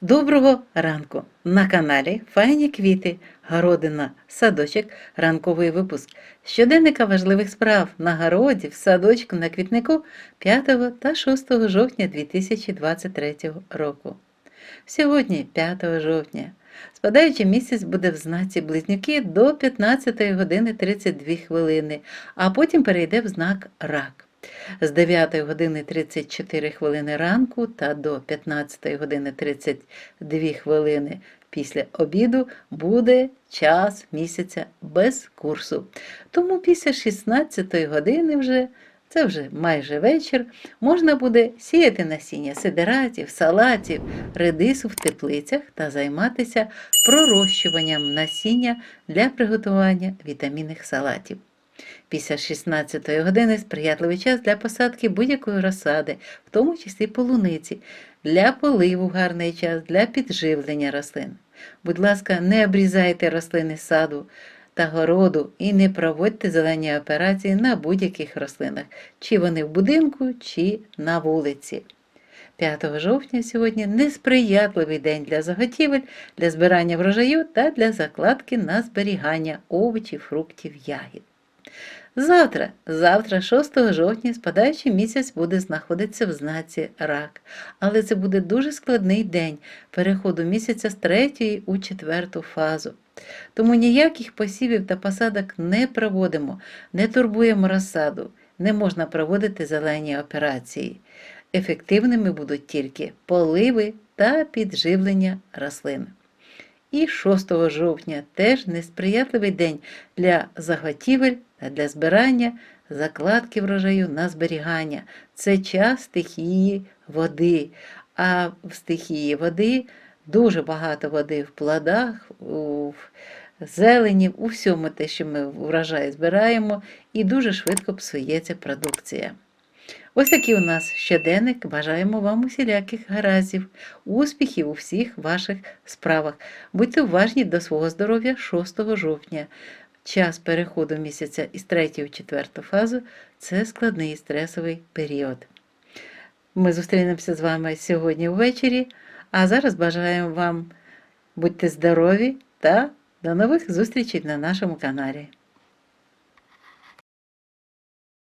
Доброго ранку! На каналі Файні квіти, городина, садочок, ранковий випуск щоденника важливих справ на городі, в садочку, на квітнику 5 та 6 жовтня 2023 року. Сьогодні, 5 жовтня, спадаючий місяць буде в знаці близнюки до 15 години 32 хвилини, а потім перейде в знак рак. З 9 години 34 хвилини ранку та до 15 години 32 хвилини після обіду буде час місяця без курсу. Тому після 16 години вже, це вже майже вечір, можна буде сіяти насіння сидератів, салатів, редису в теплицях та займатися пророщуванням насіння для приготування вітамінних салатів. Після 16 години сприятливий час для посадки будь-якої розсади, в тому числі полуниці, для поливу гарний час, для підживлення рослин. Будь ласка, не обрізайте рослини саду та городу і не проводьте зелені операції на будь-яких рослинах, чи вони в будинку, чи на вулиці. 5 жовтня сьогодні несприятливий день для заготівель, для збирання врожаю та для закладки на зберігання овочів, фруктів, ягід. Завтра, завтра, 6 жовтня, спадаючий місяць буде знаходитися в знаці рак, але це буде дуже складний день переходу місяця з третьої у четверту фазу. Тому ніяких посівів та посадок не проводимо, не турбуємо розсаду, не можна проводити зелені операції. Ефективними будуть тільки поливи та підживлення рослин. І 6 жовтня теж несприятливий день для заготівель для збирання закладки врожаю на зберігання. Це час стихії води. А в стихії води дуже багато води в плодах, у зелені, у всьому те, що ми врожай збираємо, і дуже швидко псується продукція. Ось такий у нас щоденник. Бажаємо вам усіляких гараздів, успіхів у всіх ваших справах. Будьте уважні до свого здоров'я 6 жовтня. Час переходу місяця із 3 в 4 фазу це складний стресовий період. Ми зустрінемося з вами сьогодні ввечері, а зараз бажаємо вам будьте здорові та до нових зустрічей на нашому каналі.